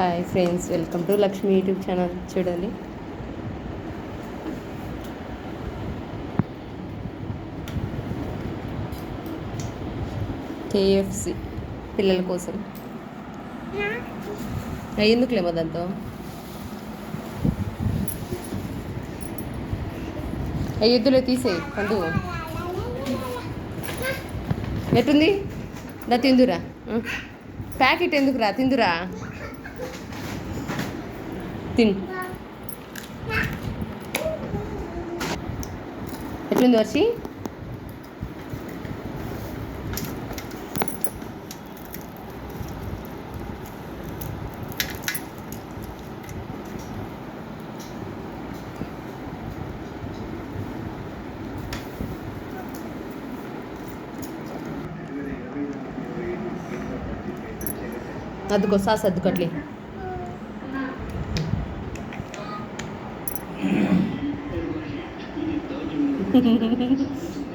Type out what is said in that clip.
Hi friends welcome to Lakshmi YouTube channel చూడండి KFC పిల్లల కోసం. అయ్యి ఎందుకులేమో దాంతో అయ్యి ఎద్దులే తీసేయి పండు. ఎట్టుంది? దా తిందురా. ప్యాకెట్ ఎందుకురా? తిందురా. తిన్ ఎట్లుంది వర్షి అద్దుకో సాస్ అద్దుకోట్లే デデデデ。